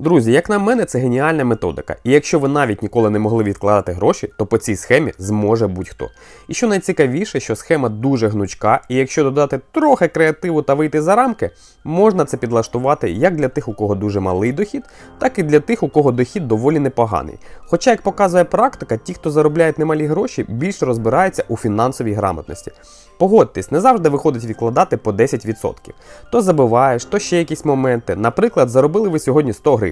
Друзі, як на мене, це геніальна методика. І якщо ви навіть ніколи не могли відкладати гроші, то по цій схемі зможе будь-хто. І що найцікавіше, що схема дуже гнучка, і якщо додати трохи креативу та вийти за рамки, можна це підлаштувати як для тих, у кого дуже малий дохід, так і для тих, у кого дохід доволі непоганий. Хоча, як показує практика, ті, хто заробляють немалі гроші, більше розбираються у фінансовій грамотності. Погодьтесь, не завжди виходить відкладати по 10%. То забиваєш, то ще якісь моменти. Наприклад, заробили ви сьогодні 100 гривень,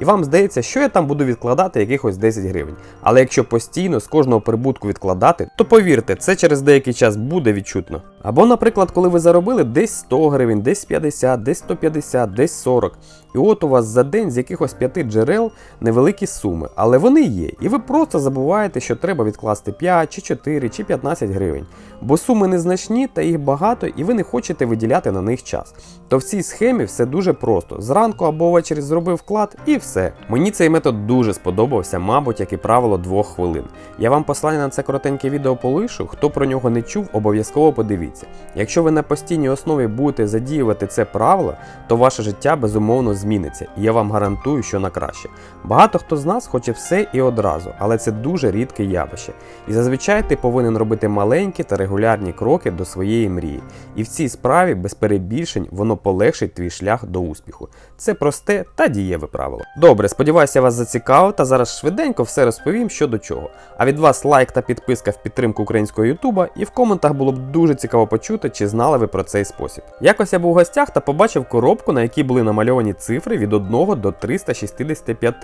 і вам здається, що я там буду відкладати якихось 10 гривень. Але якщо постійно з кожного прибутку відкладати, то повірте, це через деякий час буде відчутно. Або, наприклад, коли ви заробили десь 100 гривень, десь 50, десь 150, десь 40. І от у вас за день з якихось п'яти джерел невеликі суми, але вони є, і ви просто забуваєте, що треба відкласти 5 чи 4 чи 15 гривень. Бо суми незначні та їх багато, і ви не хочете виділяти на них час. То в цій схемі все дуже просто. Зранку або ввечері зробив вклад і все. Мені цей метод дуже сподобався, мабуть, як і правило, двох хвилин. Я вам послання на це коротеньке відео полишу. Хто про нього не чув, обов'язково подивіться. Якщо ви на постійній основі будете задіювати це правило, то ваше життя безумовно зміниться, і я вам гарантую, що на краще. Багато хто з нас хоче все і одразу, але це дуже рідке явище. І зазвичай ти повинен робити маленькі та регулярні кроки до своєї мрії. І в цій справі без перебільшень воно полегшить твій шлях до успіху. Це просте та дієве правило. Добре, сподіваюся, вас зацікавив та зараз швиденько все розповім, що до чого. А від вас лайк та підписка в підтримку українського Ютуба, і в коментах було б дуже цікаво почути, чи знали ви про цей спосіб. Якось я був у гостях та побачив коробку, на якій були намальовані цифри від 1 до 365.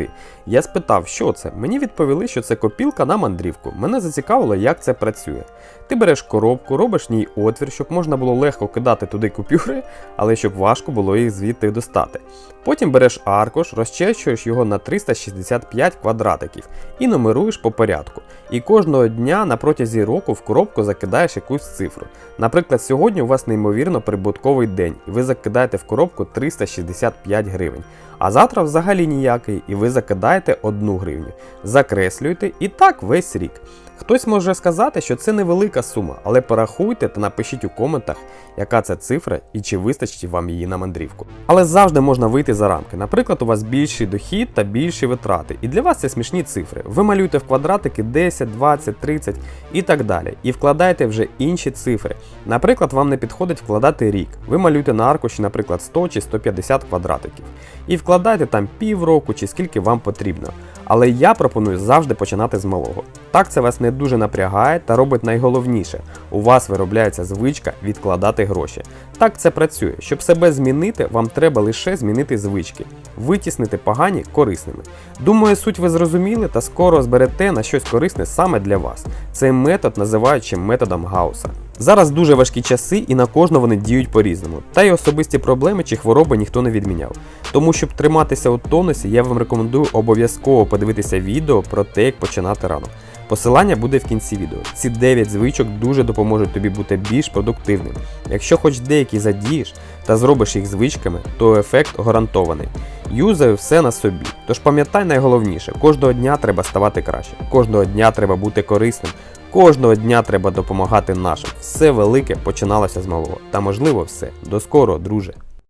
Я спитав, що це. Мені відповіли, що це копілка на мандрівку. Мене зацікавило, як це працює. Ти береш коробку, робиш в ній отвір, щоб можна було легко кидати туди купюри, але щоб важко було їх звідти достати. Потім береш аркуш, розчещуєш його на 365 квадратиків і номеруєш по порядку. І кожного дня на протязі року в коробку закидаєш якусь цифру. Наприклад, сьогодні у вас неймовірно прибутковий день, і ви закидаєте в коробку 365 гривень. А завтра взагалі ніякий, і ви закидаєте 1 гривню. Закреслюєте і так весь рік. Хтось може сказати, що це невелика сума, але порахуйте та напишіть у коментах, яка це цифра і чи вистачить вам її на мандрівку. Але завжди можна вийти за рамки. Наприклад, у вас більший дохід та більші витрати, і для вас це смішні цифри. Ви малюєте в квадратики 10, 20, 30 і так далі. І вкладаєте вже інші цифри. Наприклад, вам не підходить вкладати рік. Ви малюєте на аркуші, наприклад, 100 чи 150 квадратиків. І вкладайте там півроку чи скільки вам потрібно. Але я пропоную завжди починати з малого. Так це вас не дуже напрягає та робить найголовніше. У вас виробляється звичка відкладати гроші. Так це працює. Щоб себе змінити, вам треба лише змінити звички, витіснити погані корисними. Думаю, суть ви зрозуміли та скоро зберете на щось корисне саме для вас. Цей метод називають ще методом Гауса. Зараз дуже важкі часи і на кожного вони діють по-різному. Та й особисті проблеми чи хвороби ніхто не відміняв. Тому, щоб триматися у тонусі, я вам рекомендую обов'язково подивитися відео про те, як починати рано. Посилання буде в кінці відео. Ці 9 звичок дуже допоможуть тобі бути більш продуктивним. Якщо хоч деякі задієш та зробиш їх звичками, то ефект гарантований. Юзаю все на собі. Тож пам'ятай найголовніше, кожного дня треба ставати краще, кожного дня треба бути корисним, кожного дня треба допомагати нашим. Все велике починалося з малого. Та можливо все. До скорого, друже.